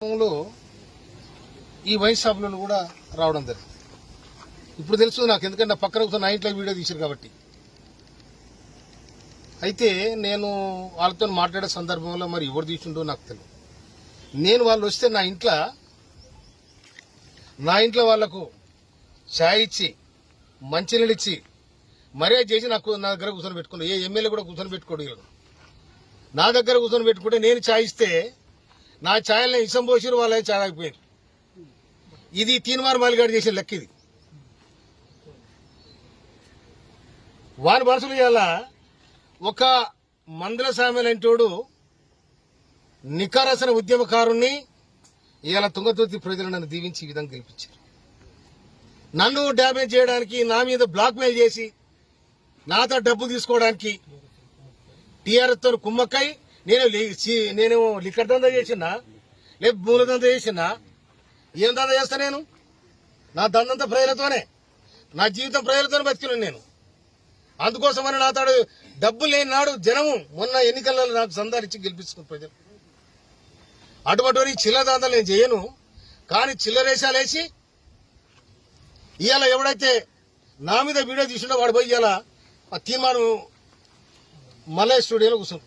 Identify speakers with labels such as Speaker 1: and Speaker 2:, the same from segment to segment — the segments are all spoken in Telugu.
Speaker 1: క్రమంలో ఈ వైన్ షాపులలో కూడా రావడం జరిగింది. ఇప్పుడు తెలుసు నాకు ఎందుకంటే నా పక్కన ఒకసారి నా ఇంట్లో వీడియో తీశారు కాబట్టి. అయితే నేను వాళ్ళతో మాట్లాడే సందర్భంలో మరి ఎవరు తీసుండో నాకు తెలియదు. నేను వాళ్ళు వస్తే నా ఇంట్లో నా ఇంట్లో వాళ్ళకు ఛాయ్ ఇచ్చి మంచినీళ్ళు ఇచ్చి మర్యాద చేసి నాకు నా దగ్గర కూర్చొని పెట్టుకున్నాను ఏ ఎమ్మెల్యే కూడా కూర్చొని పెట్టుకోడు నా దగ్గర కూర్చొని పెట్టుకుంటే నేను ఛాయ్ ఇస్తే నా ఛాయల్ని ఇసం పోసిరు వాళ్ళే ఛాయ్ ఇది తీన్మార్ మాలిగాడు చేసిన లెక్క ఇది. వారి మనసులు ఇవాళ ఒక మందుల సామెలంటోడు నికారసన ఉద్యమకారుణ్ణి ఇవాళ తుంగతుర్తి ప్రజలు నన్ను దీవించి ఈ విధంగా గెలిపించారు. నన్ను డ్యామేజ్ చేయడానికి నా మీద బ్లాక్మెయిల్ చేసి నాతో డబ్బు తీసుకోవడానికి టీఆర్ఎస్తో కుమ్మక్కై నేను నేను లిక్కర్ దందా చేసినా లేదు భూముల దందా చేసినా ఏం దందా చేస్తా నేను? నా దందంతా ప్రజలతోనే నా జీవితం ప్రజలతోనే బతికినాను నేను. అందుకోసమని నా తాడు డబ్బు లేని నాడు జనము మొన్న ఎన్నికల్లో నాకు సందారించి గెలిపించుకుని ప్రజలు అటువంటి చిల్లర దందాలు నేను చేయను కానీ చిల్లరేషాలు వేసి ఇవాళ ఎవడైతే నా మీద వీడియో తీసుకుంటే వాడు పోయి ఇవాళ ఆ తీర్మానం మలయ స్టూడియోలో కూర్చున్నాడు.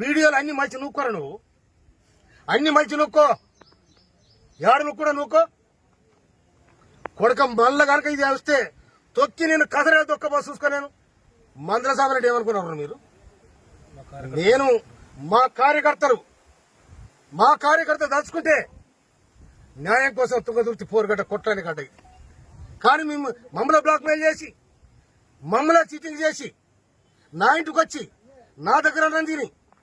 Speaker 1: వీడియోలు అన్ని మంచి నూక్కోరా నువ్వు. అన్ని మంచి నూక్కో. ఏడు నూక్కుడా నూక్కో? కొడక మల్ల కనుక ఇది వస్తే తొక్కి నేను కసరే దొక్క చూసుకోలేను. నేను మందల సాబరెడ్డి ఏమనుకున్నారు మీరు? నేను మా కార్యకర్తలు. మా కార్యకర్త దలుచుకుంటే న్యాయం కోసం తుంగదుర్తి పోరుగడ్డ కొట్టని గడ్డ కానీ మేము మమ్మల్ని బ్లాక్మెయిల్ చేసి మమ్మల్ని చీటింగ్ చేసి నా ఇంటికి వచ్చి నా దగ్గర రంజిని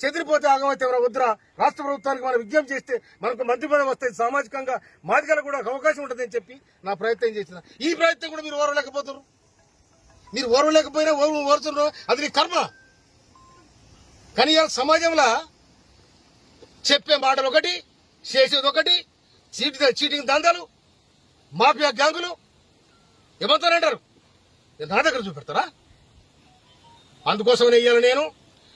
Speaker 1: చెదిరిపోతే ఆగమైతే ఎవరో వద్దురా? రాష్ట్ర ప్రభుత్వానికి మనం విజ్ఞప్తి చేస్తే మనకు మంత్రి పదవి వస్తుంది సామాజికంగా మాదిగలకు కూడా ఒక అవకాశం ఉంటుందని చెప్పి నా ప్రయత్నం చేసిన. ఈ ప్రయత్నం కూడా మీరు ఓరలేకపోతున్నారు మీరు ఓరలేకపోయినా ఓరు ఓరుతున్నారు అది నీ కర్మ. కానీ సమాజంలో చెప్పే మాటలు ఒకటి చేసేది ఒకటి చీటి చీటింగ్ దందాలు మాఫియా గ్యాంగులు ఏమంటారంటారు? నా దగ్గర చూపెడతారా? అందుకోసమే ఇయ్యాలి నేను.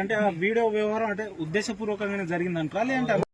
Speaker 2: అంటే ఆ వీడియో వ్యవహారం అంటే ఉద్దేశపూర్వకంగానే జరిగిందంటారా? లేదంటే